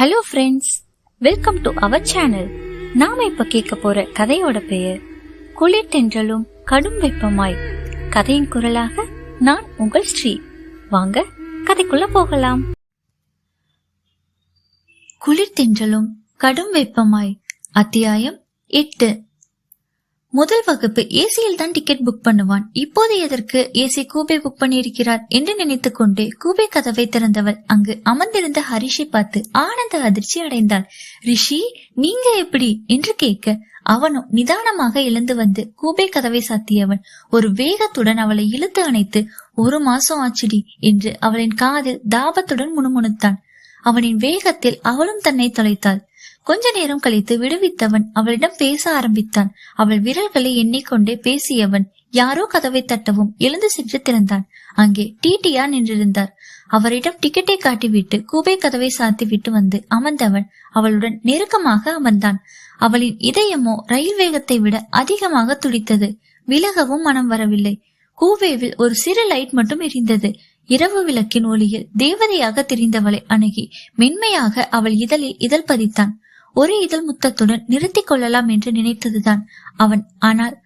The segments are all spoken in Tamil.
Hello friends welcome to our channel நாம இப்ப கேட்க போற கதையோட பெயர் குளிர் தென்றலும் கடும் வெப்பமாய். கதையின் குரலாக நான் உங்கள் ஸ்ரீ. வாங்க கதைக்குள்ள போகலாம். குளிர் தென்றலும் கடும் வெப்பமாய். அத்தியாயம் எட்டு. முதல் வகுப்பு ஏசியில் தான் டிக்கெட் புக் பண்ணுவான். இப்போது எதற்கு ஏசி கூபே புக் பண்ணியிருக்கிறார் என்று நினைத்துக் கொண்டே கூபே கதவை திறந்தவள். அங்கு அமர்ந்திருந்த ஹரிஷை பார்த்து ஆனந்த அதிர்ச்சி அடைந்தாள். ரிஷி நீங்க எப்படி? என்று கேட்க அவனும் நிதானமாக எழுந்து வந்து கூபே கதவை சாத்தியவன். ஒரு வேகத்துடன் அவளை இழுத்து அணைத்து ஒரு மாசம் ஆச்சுடி என்று அவளின் காதில் தாபத்துடன் முணுமுணுத்தான். அவனின் வேகத்தில் அவளும் தன்னை தொலைத்தாள். கொஞ்ச நேரம் கழித்து விடுவித்தவன் அவளிடம் பேச ஆரம்பித்தான். அவள் விரல்களை எண்ணிக்கொண்டே பேசியவன் யாரோ கதவை தட்டவும் எழுந்து சென்று திறந்தான். அங்கே டிடியா நின்றிருந்தார். அவரிடம் டிக்கெட்டை காட்டிவிட்டு கூபை கதவை சாத்தி விட்டு வந்து அமர்ந்தவன் அவளுடன் நெருக்கமாக அமர்ந்தான். அவளின் இதயமோ ரயில் வேகத்தை விட அதிகமாக துடித்தது. விலகவும் மனம் வரவில்லை. கூவேவில் ஒரு சிறு லைட் மட்டும் எரிந்தது. இரவு விளக்கின் ஒளியில் தேவதையாக தெரிந்தவளை அணுகி மென்மையாக அவள் இதழில் இதழ் பதித்தான். ஒரு இதழ் முத்தத்துடன் நிறுத்திக் கொள்ளலாம் என்று நினைத்ததுதான் அவன். ஆனால்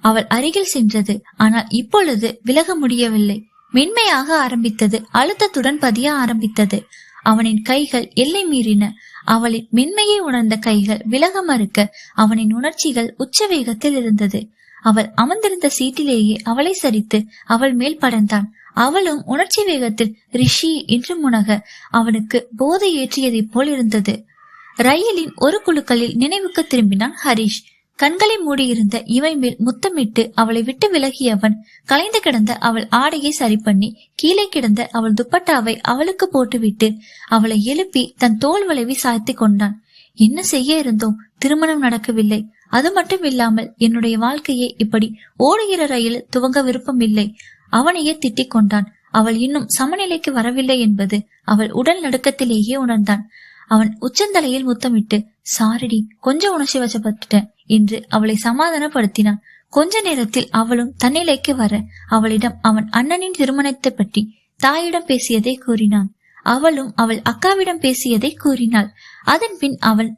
அவள் அருகில் சென்றது. ஆனால் இப்பொழுது விலக முடியவில்லை. மென்மையாக ஆரம்பித்தது அழுத்தத்துடன் பதிய ஆரம்பித்தது. அவனின் கைகள் எல்லை மீறின. அவளின் மென்மையை உணர்ந்த கைகள் விலக மறுக்க அவனின் உணர்ச்சிகள் உச்ச வேகத்தில் இருந்தது. அவள் அமர்ந்திருந்த சீட்டிலேயே அவளை சரித்து அவள் மேல் படர்ந்தான் அவளும் உணர்ச்சி வேகத்தில் ரிஷி என்று முனக அவனுக்கு போதை ஏற்றியதைப் போல் இருந்தது. ரயிலின் ஒரு குழுக்களில் நினைவுக்கு திரும்பினான் ஹரிஷ். கண்களை மூடியிருந்த இவை மேல் முத்தமிட்டு அவளை விட்டு விலகியவன் கலைந்து கிடந்த அவள் ஆடையை சரி பண்ணி கீழே கிடந்த அவள் துப்பட்டாவை அவளுக்கு போட்டுவிட்டு அவளை எழுப்பி தன் தோல் வளைவி சாய்த்து கொண்டான். என்ன செய்ய இருந்தோம்? திருமணம் நடக்கவில்லை. அது மட்டும் இல்லாமல் என்னுடைய வாழ்க்கையை இப்படி ஓடுகிற ரயில் துவங்க விருப்பம் இல்லை. அவனையே திட்டிக் கொண்டான். அவள் இன்னும் சமநிலைக்கு வரவில்லை என்பது அவள் உடல் நடுக்கத்திலேயே உணர்ந்தான். அவன் உச்சந்தலையில் முத்தமிட்டு சாரிடி கொஞ்சம் உணர்ச்சி வசப்பட்டுட்டேன் என்று அவளை சமாதானப்படுத்தினான். கொஞ்ச நேரத்தில் அவளும் தன்னிலைக்கு வர அவளிடம் அவன் அண்ணனின் திருமணத்தை பற்றி தாயிடம் பேசியதை கூறினான். அவளும் அவள் அக்காவிடம் பேசியதை கூறினாள். அதன் பின் அவள்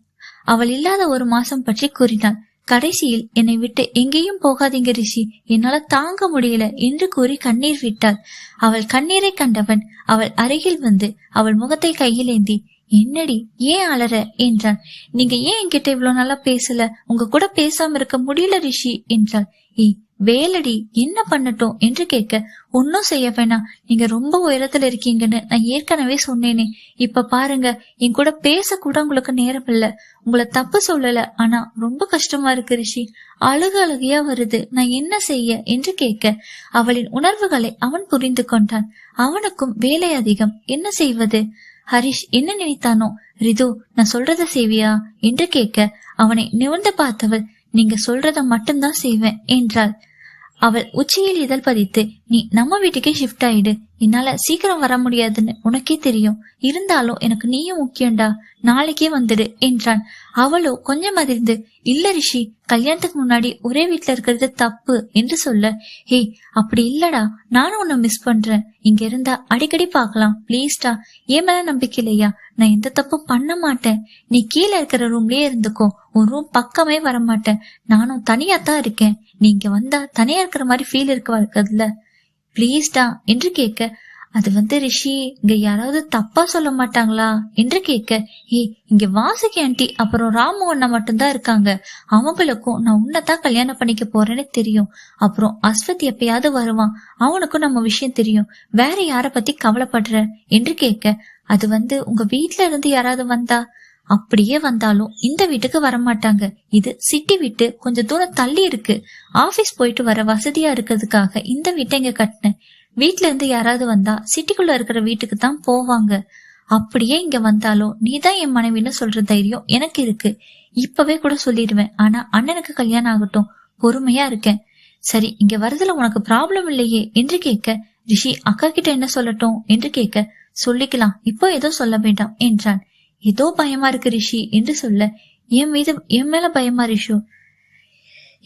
அவள் இல்லாத ஒரு மாசம் பற்றி கூறினாள். கடைசியில் என்னை விட்டு எங்கேயும் போகாதீங்க ரிஷி. என்னால தாங்க முடியல என்று கூறி கண்ணீர் விட்டாள். அவள் கண்ணீரை கண்டவன் அவள் அருகில் வந்து அவள் முகத்தை கையில் ஏந்தி என்னடி ஏன் அலற? என்றான். நீங்க ஏன் என்கிட்ட இவ்வளவு நல்லா பேசல? உங்க கூட பேசாம இருக்க முடியல ரிஷி என்றாள். ஏய் வேலடி என்ன பண்ணட்டும்? என்று கேட்க ஒன்னும் செய்ய வேணாம். நீங்க ரொம்ப உயரத்துல இருக்கீங்கன்னு நான் ஏற்கனவே சொன்னேனே. இப்ப பாருங்க என் கூட பேச கூட உங்களுக்கு நேரம் இல்ல. உங்களை தப்பு சொல்லல ஆனா ரொம்ப கஷ்டமா இருக்கு ரிஷி. அழுக அழுகையா வருது. நான் என்ன செய்ய? என்று கேட்க அவளின் உணர்வுகளை அவன் புரிந்து கொண்டான். அவனுக்கும் வேலை அதிகம். என்ன செய்வது? ஹரிஷ் என்ன நினைத்தானோ? ரிது நான் சொல்றத செய்வியா? என்று கேட்க அவனை நிமிர்ந்து பார்த்தவள் நீங்க சொல்றத மட்டும்தான் செய்வேன் என்றாள். அவள் உச்சியில் இதழ் பதித்து நீ நம்ம வீட்டுக்கே ஷிஃப்ட் ஆயிடு. என்னால சீக்கிரம் வர முடியாதுன்னு உனக்கே தெரியும். இருந்தாலும் எனக்கு நீயும் முக்கியம்டா. நாளைக்கே வந்துடு என்றான். அவளோ கொஞ்சம் அதிர்ந்து. இல்ல ரிஷி கல்யாணத்துக்கு முன்னாடி ஒரே வீட்டுல இருக்கிறது தப்பு என்று சொல்ல. ஹே அப்படி இல்லடா. நானும் உன்னை மிஸ் பண்றேன். இங்க இருந்தா அடிக்கடி பார்க்கலாம். பிளீஸ்டா ஏன் மேல நம்பிக்கை இல்லையா? நான் எந்த தப்பும் பண்ண மாட்டேன். நீ கீழே இருக்கிற ரூம்லயே இருந்துக்கோ. உன் ரூம் பக்கமே வர மாட்டேன் நானும் தனியா தான் இருக்கேன் நீங்க வந்தா தனியா இருக்கிற மாதிரி ஃபீல் இருக்க பிளீஸ்டா என்று கேட்க அது வந்து ரிஷி இங்க யாராவது தப்பா சொல்ல மாட்டாங்களா? என்று கேட்க ஏ இங்க வாசுகி ஆண்டி அப்புறம் ராமு அண்ணா மட்டும்தான் இருக்காங்க. அவங்களுக்கும் நான் உன்னதான் கல்யாணம் பண்ணிக்க போறேன்னு தெரியும். அப்புறம் அஸ்வத் எப்பயாவது வருவான். அவனுக்கும் நம்ம விஷயம் தெரியும். வேற யார பத்தி கவலைப்படுற? என்று கேட்க அது வந்து உங்க வீட்ல இருந்து யாராவது வந்தா? அப்படியே வந்தாலும் இந்த வீட்டுக்கு வரமாட்டாங்க. இது சிட்டி விட்டு கொஞ்சம் தூரம் தள்ளி இருக்கு. ஆபீஸ் போயிட்டு வர வசதியா இருக்கிறதுக்காக இந்த வீட்டை இங்க கட்டினேன். வீட்ல இருந்து யாராவது வந்தா சிட்டிக்குள்ள இருக்கிற வீட்டுக்கு தான் போவாங்க. அப்படியே இங்க வந்தாலும் நீதான் என் மனைவின்னு சொல்ற தைரியம் எனக்கு இருக்கு. இப்பவே கூட சொல்லிடுவேன். ஆனா அண்ணனுக்கு கல்யாணம் ஆகட்டும். பொறுமையா இருக்கேன். சரி இங்க வரதுல உனக்கு ப்ராப்ளம் இல்லையே என்று கேட்க ரிஷி அக்கா கிட்ட என்ன சொல்லட்டும்? என்று கேட்க சொல்லிக்கலாம். இப்போ ஏதோ சொல்ல வேண்டாம் என்றான். ஏதோ பயமா இருக்கு ரிஷி என்று சொல்ல என் மீது என் மேல பயமா ரிஷு?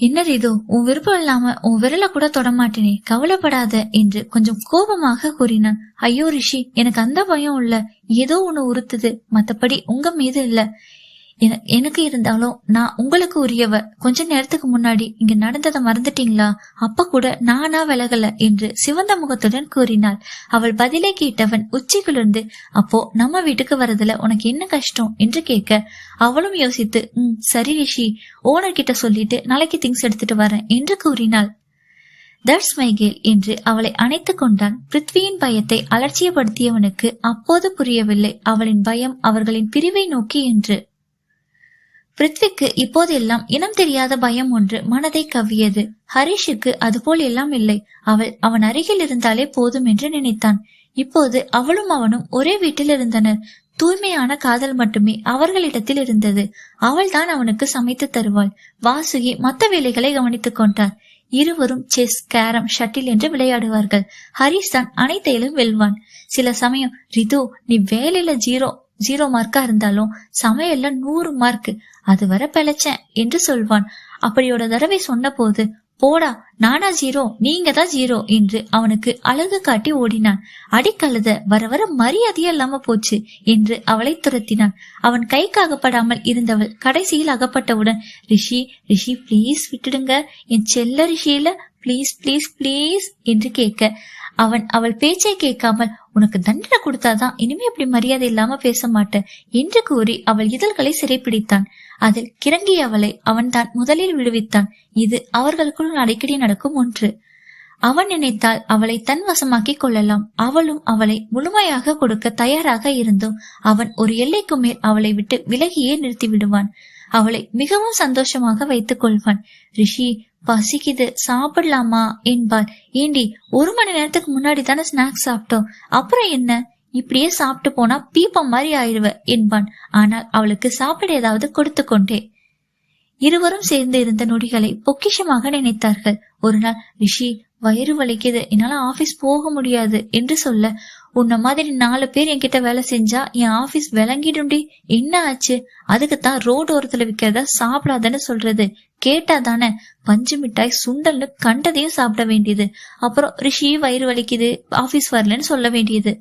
என்ன ரிது உன் விருப்பம் இல்லாம உன் விரல கூட தொடமாட்டேனே கவலைப்படாத என்று கொஞ்சம் கோபமாக கூறினான். ஐயோ ரிஷி எனக்கு அந்த பயம் இல்ல ஏதோ ஒண்ணு உறுத்துது. மத்தபடி உங்க மீது இல்ல. எனக்கு இருந்தாலும் நான் உங்களுக்கு உரியவ கொஞ்ச நேரத்துக்கு முன்னாடி இங்க நடந்ததை மறந்துட்டீங்களா? அப்ப கூட நானா விலகல என்று சிவந்த முகத்துடன் கூறினாள். அவள் பதிலை கேட்டவன் உச்சிக்குளிர்ந்து அப்போ நம்ம வீட்டுக்கு வரதுல உனக்கு என்ன கஷ்டம்? என்று கேட்க அவளும் யோசித்து உம் சரி ரிஷி ஓனர் கிட்ட சொல்லிட்டு நாளைக்கு திங்ஸ் எடுத்துட்டு வரேன் என்று கூறினாள். தட்ஸ் மை கேல் என்று அவளை அணைத்துக் கொண்டான். பிருத்வியின் பயத்தை அலட்சியப்படுத்தியவனுக்கு அப்போது புரியவில்லை. அவளின் பயம் அவர்களின் பிரிவை நோக்கி என்று பிருத்விக்கு இப்போதெல்லாம் இனம் தெரியாத பயம் ஒன்று மனதை கவ்வியது. ஹரிஷுக்கு அதுபோல் எல்லாம் இல்லை. அவள் அவன் அருகில் இருந்தாலே போதும் என்று நினைத்தான். இப்போது அவளும் அவனும் ஒரே வீட்டில் இருந்தனர். தூய்மையான காதல் மட்டுமே அவர்களிடத்தில் இருந்தது. அவள்தான் அவனுக்கு சமைத்து தருவாள். வாசுகி மற்ற வேலைகளை கவனித்துக் கொண்டார். இருவரும் செஸ் கேரம் ஷட்டில் என்று விளையாடுவார்கள். ஹரிஷ் தான் அனைத்தையிலும் வெல்வான். சில சமயம் ரிது நீ வேலையில ஜீரோ ஜீரோ மார்க்கா இருந்தாலும் சமையல்ல நூறு மார்க் அது வர பிழைச்சேன் என்று சொல்வான். அப்படியோட தடவை சொன்னபோது போடா நானா ஜீரோ நீங்க தான் ஜீரோ என்று அவனுக்கு அழகு காட்டி ஓடினான். அடிக்கழுத வர வர மரியாதையே இல்லாம போச்சு என்று அவளை துரத்தினான். அவன் கைக்கு அகப்படாமல் இருந்தவள் கடைசியில் அகப்பட்டவுடன் ரிஷி ரிஷி ப்ளீஸ் விட்டுடுங்க. என் செல்ல ரிஷியில ப்ளீஸ் ப்ளீஸ் ப்ளீஸ் என்று கேட்க அவன் அவள் பேச்சை கேட்காமல் உனக்கு தண்டனை கொடுத்தாதான் இனிமே அப்படி மரியாதை இல்லாம பேச மாட்டேன் என்று கூறி அவள் இதழ்களை சிறைப்பிடித்தான். அதில் கிறங்கிய அவளை அவன்தான் முதலில் விடுவித்தான். இது அவர்களுக்குள் அடிக்கடி நடக்கும் ஒன்று. அவன் நினைத்தால் அவளை தன் வசமாக்கி கொள்ளலாம். அவளும் அவளை முழுமையாக கொடுக்க தயாராக இருந்தும் அவன் ஒரு எல்லைக்கு மேல் அவளை விட்டு விலகியே நிறுத்தி விடுவான் அவளை மிகவும் சந்தோஷமாக வைத்துக் கொள்வான். ரிஷி பசிக்குது சாப்பிடலாமா? என்பாள். ஏண்டி ஒரு மணி நேரத்துக்கு முன்னாடி தானே ஸ்நாக்ஸ் சாப்பிட்டோம். அப்புறம் என்ன? இப்படியே சாப்பிட்டு போனா பீப்பம் மாதிரி ஆயிடுவ என்பான். ஆனால் அவளுக்கு சாப்பிட ஏதாவது கொடுத்து கொண்டே. இருவரும் சேர்ந்து இருந்த நொடிகளை பொக்கிஷமாக நினைத்தார்கள். ஒரு நாள் ரிஷி வயிறு வலிக்குது. என்னால ஆபீஸ் போக முடியாது என்று சொல்ல உன்ன மாதிரி நாலு பேர் என்கிட்ட வேலை செஞ்சா என் ஆபீஸ் விளங்கிடும்டி. என்ன ஆச்சு? அதுக்குத்தான் ரோடு ஓரத்துல விற்கிறத சாப்பிடாதன்னு சொல்றது. கேட்டா தானே பஞ்சு மிட்டாய் சுண்டல்னு கண்டதையும் சாப்பிட வேண்டியது. அப்புறம் ரிஷி வயிறு வலிக்குது ஆபீஸ் வரலன்னு சொல்ல வேண்டியது.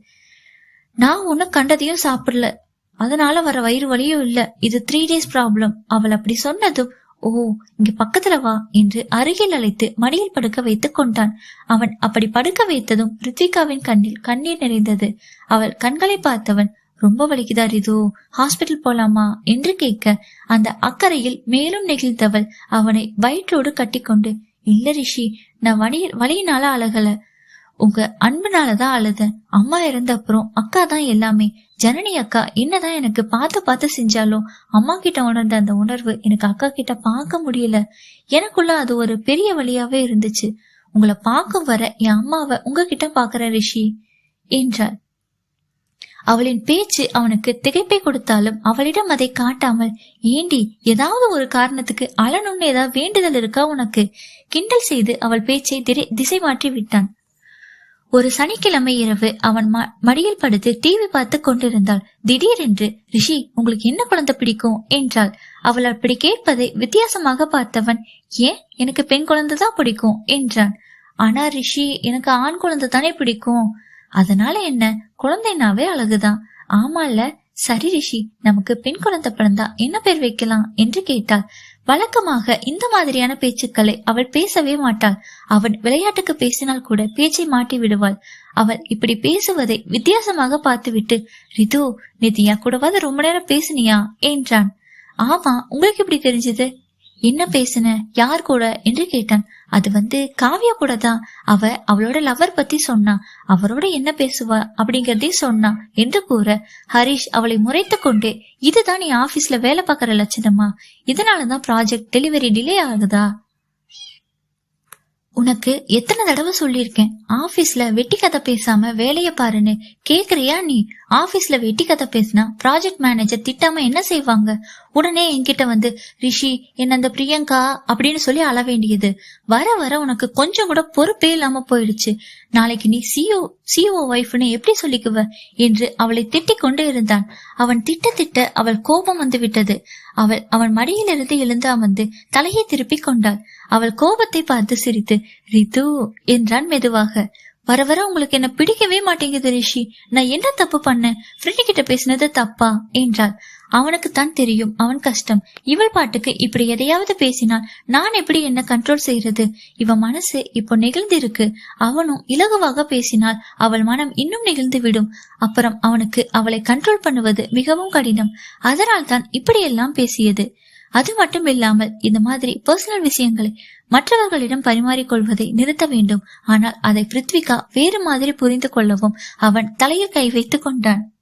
நான் ஒன்னும் கண்டதையும் சாப்பிடல. அதனால வர வயிறு வலியும் இல்ல. இது த்ரீ டேஸ் ப்ராப்ளம் அவள் அப்படி சொன்னதும் ஓ இங்க பக்கத்துல வா என்று அருகில் அழைத்து மடியில் படுக்க வைத்துக் கொண்டான். அவன் அப்படி படுக்க வைத்ததும் ரித்விகாவின் கண்ணில் கண்ணீர் நிறைந்தது. அவள் கண்களை பார்த்தவன் ரொம்ப வலிக்குதா ரிது ஹாஸ்பிட்டல் போலாமா? என்று கேட்க அந்த அக்கறையில் மேலும் நெகிழ்ந்தவள் அவனை வயிற்றோடு கட்டிக்கொண்டு இல்ல ரிஷி நான் வலி வலியினால அழகல. உங்க அன்புனாலதான் அழுதேன். அம்மா இறந்த அப்புறம் அக்கா தான் எல்லாமே. ஜனனி அக்கா என்னதான் எனக்கு பார்த்து பார்த்து செஞ்சாலும் அம்மா கிட்ட உணர்ந்த அந்த உணர்வு எனக்கு அக்கா கிட்ட பார்க்க முடியல. எனக்குள்ள அது ஒரு பெரிய வழியாவே இருந்துச்சு. உங்களை பார்க்கும் வர என் அம்மாவை உங்ககிட்ட பாக்குற ரிஷி என்றார் அவளின் பேச்சு அவனுக்கு திகைப்பை கொடுத்தாலும் அவளிடம் அதை காட்டாமல் ஏண்டி ஏதாவது ஒரு காரணத்துக்கு அலனுன்னு ஏதாவது வேண்டுதல் இருக்கா உனக்கு? கிண்டல் செய்து அவள் பேச்சை திரை- திசை மாற்றி விட்டான். ஒரு சனிக்கிழமை இரவு அவன் ம- மடியில் படுத்து டிவி பார்த்து கொண்டிருந்தாள். திடீரென்று ரிஷி உங்களுக்கு என்ன குழந்தை பிடிக்கும்? என்றாள். அவள் அப்படி கேட்பதை வித்தியாசமாக பார்த்தவன் ஏன்? எனக்கு பெண் குழந்தை தான் பிடிக்கும் என்றான். ஆனா ரிஷி எனக்கு ஆண் குழந்தை தானே பிடிக்கும். அதனால என்ன? குழந்தைனாவே அழகுதான். ஆமால சரி ரிஷி நமக்கு பெண் குழந்தை பிறந்தா என்ன பேர் வைக்கலாம் என்று கேட்டாள். வழக்கமாக இந்த மாதிரியான பேச்சுக்களை அவள் பேசவே மாட்டாள். அவன் விளையாட்டுக்கு பேசினால் கூட பேச்சை மாட்டி விடுவாள். அவள் இப்படி பேசுவதை வித்தியாசமாக பார்த்துவிட்டு ரிது நிதியா கூடவாது ரொம்ப நேரம் பேசுனியா? என்றான். ஆமா உங்களுக்கு எப்படி தெரிஞ்சது? என்ன பேசுன? யார் கூட? என்று கேட்டான். அது வந்து காவியா கூட தான் அவ அவளோட லவர் பத்தி சொன்னா. அவரோட என்ன பேசுவா? அப்படிங்கறதே சொன்னா. என்று கூற ஹரிஷ் அவளை முறைத்து கொண்டே. இதுதான் நீ ஆபீஸ்ல வேலை பார்க்கற லட்சணமா? இதனாலதான் ப்ராஜெக்ட் டெலிவரி டிலே ஆகுதா? உனக்கு எத்தனை தடவை சொல்லியிருக்கேன். ஆபீஸ்ல வெட்டி கதை பேசாம வேலைய பாருன்னு. கேக்குறியா நீ? ஆபீஸ்ல வெட்டி கதை பேசினா ப்ராஜெக்ட் மேனேஜர் திட்டாம என்ன செய்வாங்க? உடனே என்கிட்ட வந்து ரிஷி என்ன அந்த பிரியங்கா அப்படின்னு சொல்லி அழ வேண்டியது. வர வர உனக்கு கொஞ்சம் கூட பொறுப்பே இல்லாம போயிடுச்சு. நாளைக்கு நீ சிஓ சிஓ ஒய்ஃப்னு எப்படி சொல்லிக்குவ? என்று அவளை திட்டிக் கொண்டு இருந்தான். அவன் திட்ட திட்ட அவள் கோபம் வந்து விட்டது. அவள் அவன் மடியிலிருந்து எழுந்து அமர்ந்து தலையை திருப்பிக் கொண்டாள். அவள் கோபத்தை பார்த்து சிரித்து ரிது என்றான் மெதுவாக. வர வர உங்களுக்கு என்ன பிடிக்கவே மாட்டேங்குது ரிஷி. நான் என்ன தப்பு பண்ணேன்? ஃப்ரெண்டு கிட்ட பேசினது தப்பா? என்றாள். அவனுக்குத்தான் தெரியும் அவன் கஷ்டம். இவள் பாட்டுக்கு இப்படி எதையாவது பேசினால் நான் எப்படி என்ன கண்ட்ரோல் செய்யறது இவன் மனசு இப்போ நெகிழ்ந்து இருக்கு அவனும் இலகுவாக பேசினால் அவள் மனம் இன்னும் நெகிழ்ந்து விடும் அப்புறம் அவனுக்கு அவளை கண்ட்ரோல் பண்ணுவது மிகவும் கடினம். அதனால் தான் இப்படியெல்லாம் பேசியது. அது மட்டும் இல்லாமல் இந்த மாதிரி பர்சனல் விஷயங்களை மற்றவர்களிடம் பரிமாறிக்கொள்வதை நிறுத்த வேண்டும். ஆனால் அதை பிருத்விகா வேறு மாதிரி புரிந்து கொள்ளவும் அவன் தலையில் கை வைத்துக் கொண்டான்.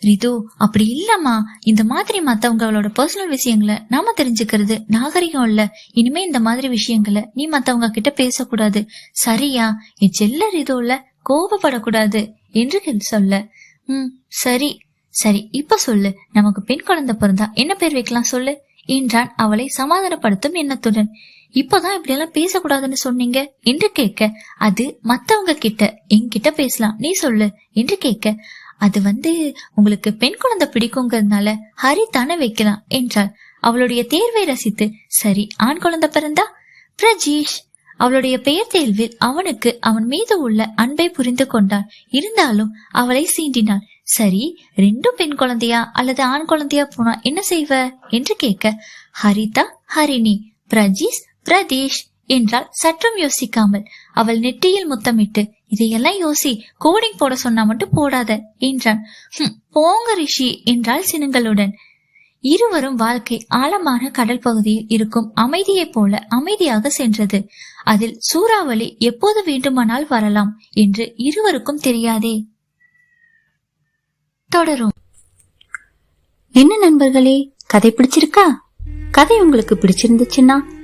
ரிது அப்படி இல்லம்மா. இந்த மாதிரி மத்தவங்களோட பர்சனல் விஷயங்களை நாம தெரிஞ்சுக்கிறது நாகரிகம் இல்ல. இனிமே இந்த மாதிரி விஷயங்களை நீ மத்தவங்க கிட்ட பேசக்கூடாது. சரியா? என் செல்ல ரிதுல கோபப்படக்கூடாது என்று சொல்ல. ம் சரி. சரி இப்ப சொல்லு. நமக்கு பெண் குழந்தை பிறந்தா என்ன பேர் வைக்கலாம் சொல்லு? என்றான் அவளை சமாதானப்படுத்தும் எண்ணத்துடன். இப்பதான் இப்படி எல்லாம் பேசக்கூடாதுன்னு சொன்னீங்க என்று கேட்க அது மத்தவங்க கிட்ட என்கிட்ட பேசலாம். நீ சொல்லு என்று கேட்க அது வந்து உங்களுக்கு பெண் குழந்தை பிடிக்குங்கிறதுனால ஹரி தானே வைக்கலாம் என்றாள். அவளுடைய தேர்வை ரசித்து சரி ஆண் குழந்தை பிறந்தா? பிரஜீஷ். அவளுடைய பெயர் தேர்வில் அவனுக்கு அவன் மீது உள்ள அன்பை புரிந்து கொண்டான் இருந்தாலும் அவளை சீண்டினாள். சரி ரெண்டும் பெண் குழந்தையா அல்லது ஆண் குழந்தையா போனா என்ன செய்வ? என்று கேட்க ஹரிதா ஹரிணி. பிரஜீஷ் பிரதீஷ். என்றால் சற்றும் யோசிக்காமல் அவள் நெற்றியில் முத்தமிட்டு இதையெல்லாம் யோசி கோடிங் போட சொன்னா மட்டும் போடாத என்றான். போங்க ரிஷி என்றாள் சினுங்களுடன். இருவரும் வாழ்க்கை ஆழமான கடல் பகுதியில் இருக்கும் அமைதியைப் போல அமைதியாக சென்றது. அதில் சூறாவளி எப்போது வேண்டுமானால் வரலாம் என்று இருவருக்கும் தெரியாதே. தொடரும். என்ன நண்பர்களே கதை பிடிச்சிருக்கா? கதை உங்களுக்கு பிடிச்சிருந்துச்சுன்னா